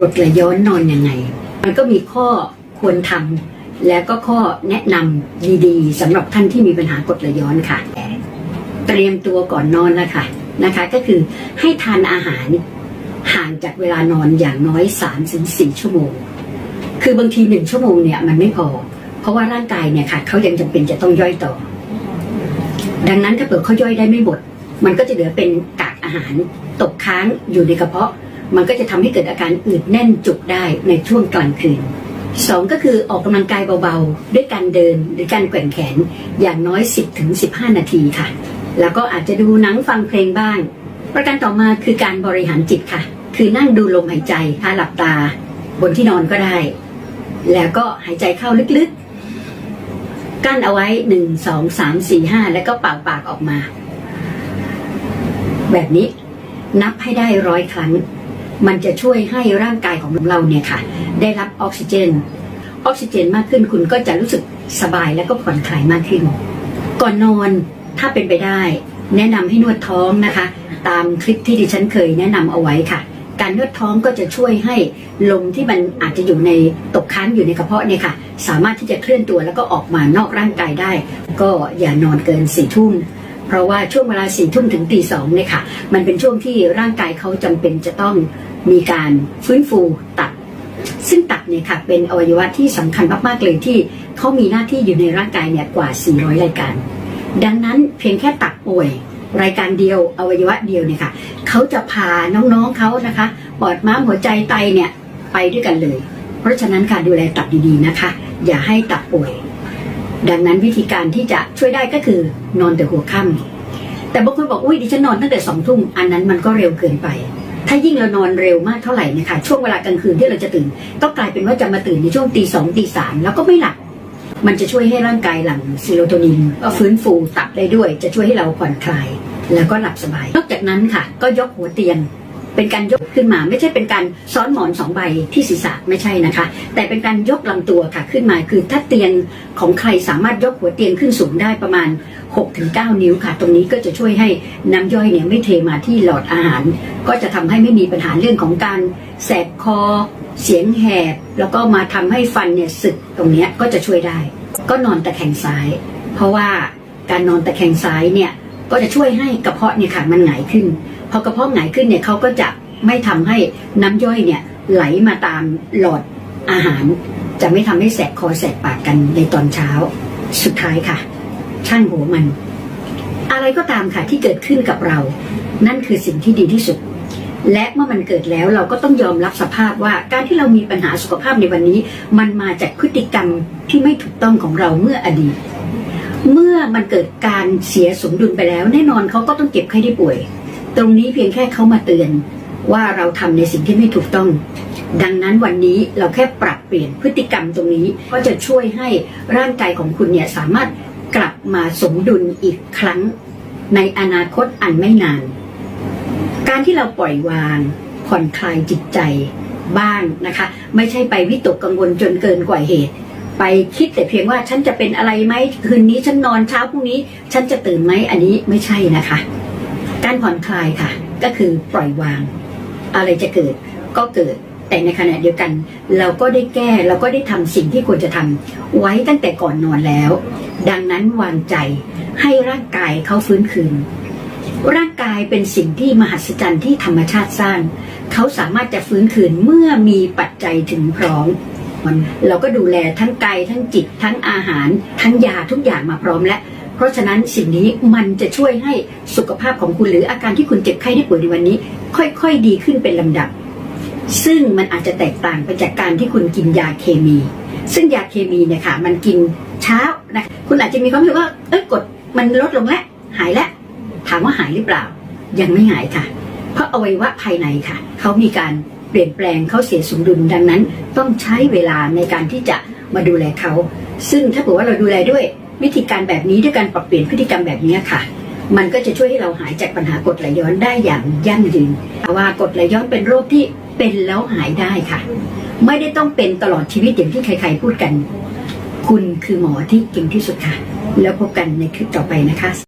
กรดไหลย้อนนอนยังไง มันก็มีข้อควรทำและก็ข้อแนะนำดีๆสำหรับท่านที่มีปัญหากรดไหลย้อนค่ะ เตรียมตัวก่อนนอนแล้วค่ะนะคะ ก็คือให้ทานอาหารห่างจากเวลานอนอย่างน้อย 3-4ถึง4ชั่วโมง คือบางทีหนึ่งชั่วโมงเนี่ยมันไม่พอ เพราะว่าร่างกายเนี่ยค่ะเขายังจำเป็นจะต้องย่อยต่อ ดังนั้นถ้าเกิดเขาย่อยได้ไม่หมด มันก็จะเหลือเป็นกากอาหารตกค้างอยู่ในกระเพาะ มันก็จะทำให้เกิดอาการอืดแน่นจุกได้ในช่วงกลางคืนสองก็คือออกกำลังกายเบาๆ ด้วยการเดินหรือการแกว่งแขนอย่างน้อย 10ถึง15 นาทีค่ะ แล้วก็อาจจะดูหนังฟังเพลงบ้าง ประการต่อมาคือการบริหารจิตค่ะ คือนั่งดูลมหายใจทาหลับตา บนที่นอนก็ได้ แล้วก็หายใจเข้าลึกๆ กั้นเอาไว้หนึ่งสองสามสี่ห้าแล้วก็เป่าปากออกมา แบบนี้นับให้ได้ร้อยครั้ง มันจะช่วยให้ร่างกายของเราเนี่ยค่ะ ได้รับออกซิเจน ออกซิเจนมากขึ้นคุณก็จะรู้สึกสบายแล้วก็ผ่อนคลายมากขึ้น ก่อนนอนถ้าเป็นไปได้ แนะนำให้นวดท้องนะคะ ตามคลิปที่ดิฉันเคยแนะนำเอาไว้ค่ะ การนวดท้องก็จะช่วยให้ลมที่มันอาจจะอยู่ในตกค้างอยู่ในกระเพาะเนี่ยค่ะ สามารถที่จะเคลื่อนตัวแล้วก็ออกมานอกร่างกายได้ ก็อย่านอนเกินสี่ทุ่ม เพราะว่าช่วงเวลาสี่ทุ่มถึงตีสองเนี่ยค่ะ มันเป็นช่วงที่ร่างกายเขาจำเป็นจะต้องมีการฟื้นฟูตับ ซึ่งตับเนี่ยค่ะเป็นอวัยวะที่สำคัญมากๆเลยที่เขามีหน้าที่อยู่ในร่างกายเนี่ยกว่า 400 รายการ ดังนั้นเพียงแค่ตับป่วย รายการเดียวอวัยวะเดียวเนี่ยค่ะเขาจะพาน้องๆเขานะคะปอดม้ามหัวใจไตเนี่ยไปด้วยกันเลย เพราะฉะนั้นค่ะดูแลตับดีๆนะคะ อย่าให้ตับป่วย ดังนั้นวิธีการที่จะช่วยได้ก็คือนอนแต่หัวค่ำแต่บางคนบอกอุ้ยดิฉันนอนตั้งแต่สองทุ่มอันนั้นมันก็เร็วเกินไป ถ้ายิ่งเรานอนเร็วมากเท่าไหร่นะคะช่วงเวลากลางคืนที่เราจะตื่น ก็กลายเป็นว่าจะมาตื่นในช่วงตีสองตีสามแล้วก็ไม่หลับมันจะช่วยให้ร่างกายหลั่งซีโรโทนินก็ฟื้นฟูตับได้ด้วย จะช่วยให้เราผ่อนคลาย แล้วก็หลับสบาย นอกจากนั้นค่ะ ก็ยกหัวเตียง เป็นการยกขึ้นมา ไม่ใช่เป็นการซ้อนหมอนสองใบที่ศีรษะไม่ใช่นะคะ แต่เป็นการยกลำตัวค่ะขึ้นมาคือถ้าเตียงของใครสามารถยกหัวเตียงขึ้นสูงได้ประมาณ 6-9 นิ้วค่ะ ตรงนี้ก็จะช่วยให้น้ำย่อยเนี่ยไม่เทมาที่หลอดอาหาร ก็จะทำให้ไม่มีปัญหาเรื่องของการแสบคอ เสียงแหบ แล้วก็มาทำให้ฟันเนี่ยสึกตรงนี้ก็จะช่วยได้ ก็นอนตะแคงซ้าย เพราะว่าการนอนตะแคงซ้ายเนี่ยก็จะช่วยให้กระเพาะเนี่ยค่ะมันหงายขึ้น พอกระเพาะหงายขึ้นเนี่ยเขาก็จะไม่ทำให้น้ำย่อยเนี่ยไหลมาตามหลอดอาหาร จะไม่ทำให้แสบคอแสบปากกันในตอนเช้า สุดท้ายค่ะ ช่างหัวมัน อะไรก็ตามค่ะที่เกิดขึ้นกับเรา นั่นคือสิ่งที่ดีที่สุด และเมื่อมันเกิดแล้วเราก็ต้องยอมรับสภาพว่าการที่เรามีปัญหาสุขภาพในวันนี้ มันมาจากพฤติกรรมที่ไม่ถูกต้องของเราเมื่ออดีต เมื่อมันเกิดการเสียสมดุลไปแล้ว แน่นอนเขาก็ต้องเจ็บไข้ได้ป่วย ตรงนี้เพียงแค่เขามาเตือนว่าเราทำในสิ่งที่ไม่ถูกต้อง ดังนั้นวันนี้เราแค่ปรับเปลี่ยนพฤติกรรมตรงนี้ ก็จะช่วยให้ร่างกายของคุณเนี่ยสามารถกลับมาสมดุลอีกครั้งในอนาคตอันไม่นาน การที่เราปล่อยวาง ผ่อนคลายจิตใจบ้างนะคะ ไม่ใช่ไปวิตกกังวลจนเกินกว่าเหตุ ไปคิดแต่เพียงว่าฉันจะเป็นอะไรไหมคืนนี้ฉันนอนเช้าพรุ่งนี้ ฉันจะตื่นไหมอันนี้ไม่ใช่นะคะ การผ่อนคลายค่ะ ก็คือปล่อยวาง อะไรจะเกิดก็เกิดแต่ในขณะเดียวกัน เราก็ได้แก้เราก็ได้ทำสิ่งที่ควรจะทำไว้ตั้งแต่ก่อนนอนแล้ว ดังนั้นวางใจให้ร่างกายเขาฟื้นคืน ร่างกายเป็นสิ่งที่มหัศจรรย์ที่ธรรมชาติสร้าง เขาสามารถจะฟื้นคืนเมื่อมีปัจจัยถึงพร้อมเราก็ดูแลทั้งกายทั้งจิตทั้งอาหาร ทั้งยาทุกอย่างมาพร้อมแล้ว เพราะฉะนั้นสิ่งนี้มันจะช่วยให้สุขภาพของคุณหรืออาการที่คุณเจ็บไข้ได้ป่วยในวันนี้ ค่อยๆดีขึ้นเป็นลำดับ ซึ่งมันอาจจะแตกต่างไปจากการที่คุณกินยาเคมี ซึ่งยาเคมีเนี่ยค่ะมันกินเช้านะคุณอาจจะมีความรู้สึกว่าเอ้ยกดมันลดลงแล้วหายแล้วถามว่าหายหรือเปล่า ยังไม่หายค่ะ เพราะอวัยวะภายในค่ะเขามีการเปลี่ยนแปลงเขาเสียสมดุลดังนั้น ต้องใช้เวลาในการที่จะมาดูแลเขา ซึ่งถ้าเกิดว่าเราดูแลด้วย วิธีการแบบนี้ด้วยการปรับเปลี่ยนพฤติกรรมแบบนี้ค่ะ มันก็จะช่วยให้เราหายจากปัญหากรดไหลย้อนได้อย่างยั่งยืนเพราะว่ากรดไหลย้อนเป็นโรคที่เป็นแล้วหายได้ค่ะ ไม่ได้ต้องเป็นตลอดชีวิตอย่างที่ใครๆพูดกัน คุณคือหมอที่เก่งที่สุดค่ะ แล้วพบกันในคลิปต่อไปนะคะ